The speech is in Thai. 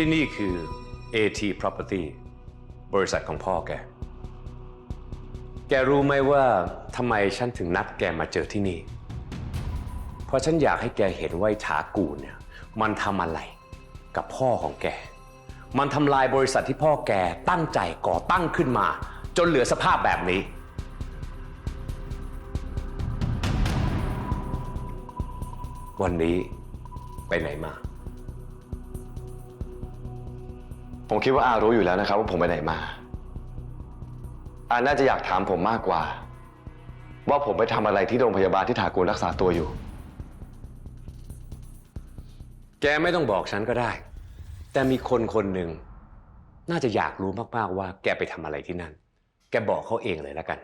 ที่นี่คือ AT Property บริษัทของพ่อแก แกรู้ไหมว่าทำไมฉันถึงนัดแกมาเจอที่นี่ เพราะฉันอยากให้แกเห็นว่าไอ้ถากูเนี่ย มันทำอะไรกับพ่อของแก มันทำลายบริษัทที่พ่อแกตั้งใจก่อตั้งขึ้นมา จนเหลือสภาพแบบนี้ วันนี้ไปไหนมา ผมคิดว่าอารู้อยู่แล้วนะครับ ว่าผมไปไหนมา อาน่าจะอยากถามผมมากกว่า ว่าผมไปทำอะไรที่โรงพยาบาลที่ถากูลรักษาตัวอยู่ แกไม่ต้องบอกฉันก็ได้ แต่มีคนคนหนึ่ง น่าจะอยากรู้มากๆว่า แกไปทำอะไรที่นั่น แกบอกเขาเองเลยแล้วกัน